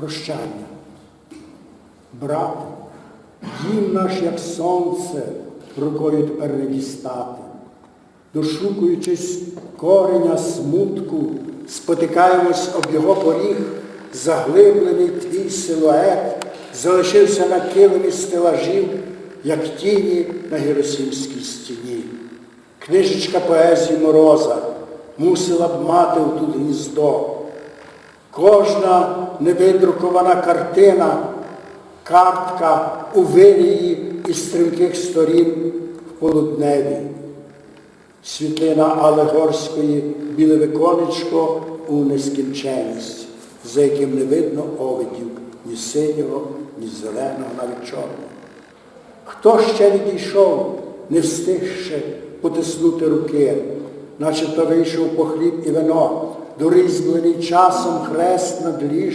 прощання. Брате, дім наш, як сонце, рукою тепер не дістати. Дошукуючись кореня смутку, спотикаємось об його поріг, заглиблений твій силует, залишився на килимі стелажів, як тіні на Геросимській стіні. Книжечка поезії Мороза мусила б мати тут гніздо. Кожна невидрукована картина, картка у вирії із стрімких сторін в полудневі. Світлина Алегорської біле виконечко у нескінченність, за яким не видно овидів ні синього, ні зеленого, навіть чорного. Хто ще відійшов, не встиг ще потиснути руки, начебто вийшов по хліб і вино, дорізьблений часом хрест над ліжком,